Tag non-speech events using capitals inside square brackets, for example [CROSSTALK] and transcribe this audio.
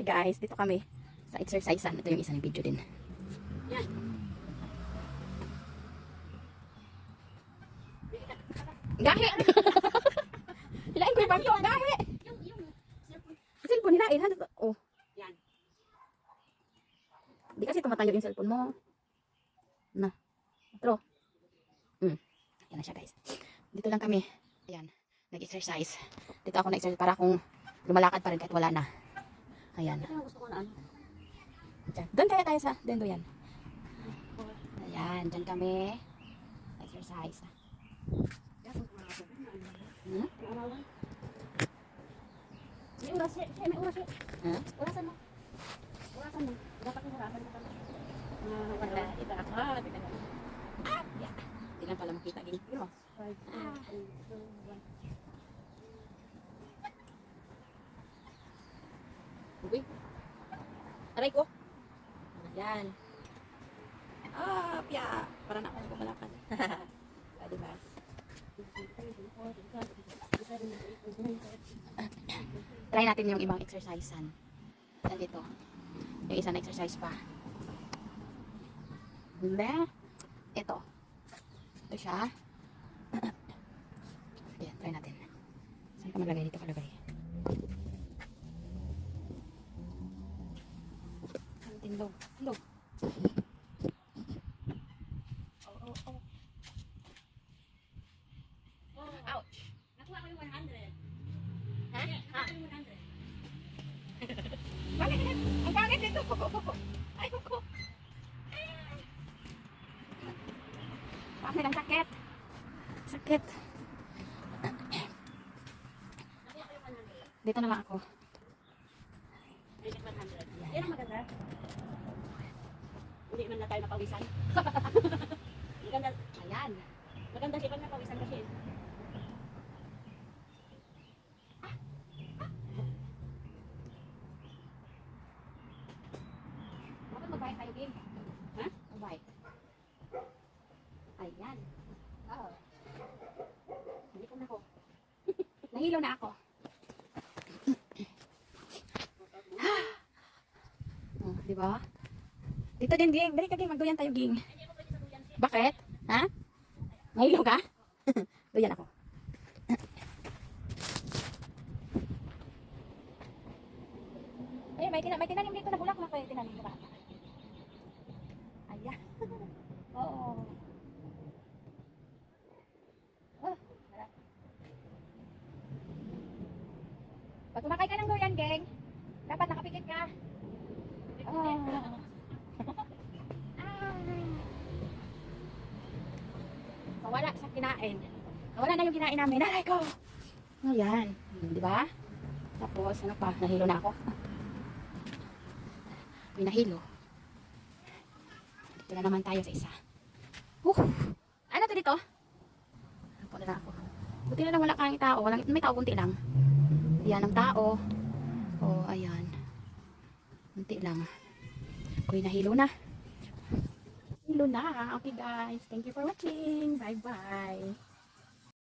Hi guys, dito kami sa exercisean. Ito yung isa ng video din. Yan. Gahi! [LAUGHS] Hilain ko yung bangko, gahi! Yung, yung, cellphone. Hilain, ha? Oh, Yan. di kasi tumatayo yung cellphone mo. Na. True. Hmm. Yan na siya guys. Dito lang kami. Ayan. Nag-exercise. Dito ako nag-exercise para akong lumalakad pa rin kahit wala na. Ayan. Ano. Doon kaya tayo sa, doon yan. Ayan, dyan kami. Exercise. Hmm? May siya. Siya, may siya. Ha? Orasan mo. Orasan mo. Dapat orasan ka talaga. Ah, Wala. Ito ako. Mo. Ah! Yeah. Hindi lang pala makita. Gini. Pero, Aray ko. Ayan. Ah, pya. Para na ako kumalakad. ah, diba? Try natin yung ibang exercisean. Nandito. Yung isang exercise pa. Hindi. Ito. Ito siya. [CLEARS THROAT] Ayan, try natin. Saan ka maglagay? Dito ka Tindog. Tindog. Oh, oh, oh. Ouch. Nakuha ko yung 100. Ha? Ha? Nakuha ko yung 100. Bakit? Ang pangit nito. Ayoko. Bakit ang sakit? Sakit. Nakuha ko yung 100. Dito na lang ako. Make it 100. Yan ang maganda. Hindi man na tayo napawisan. [LAUGHS] maganda. Ayan. Maganda siya pag napawisan kasi. Ayan. Oh. Hindi ko na ko. [LAUGHS] Nahilo na ako. oh, di ba? Dito din, ging. Dali ka, ging. Magduyan tayo, ging. Bakit? Ha? Nahilo ka? [LAUGHS] Duyan ako. Ay, may, tina may tinanim dito na bulaklak. May tinanim ko ba? Ayan. [LAUGHS] Oo. Oh, harap. Pag kumakay ka ng duyan, geng, dapat nakapikit ka. Oh. Ah. Nawala sa kinain. Nawala na yung kinain namin. Aray ko! Ayan. Hmm, Di ba? Tapos, ano pa? Nahilo na ako. May nahilo. Dito na naman tayo sa isa. Uh, ano to dito? Ako na ako. Buti na lang wala kang tao. Walang, may tao kunti lang. Yan ang tao. Oh, ayan. Kunti lang. Ako'y nahilo na. Hilo na. Okay guys. Thank you for watching. Bye bye.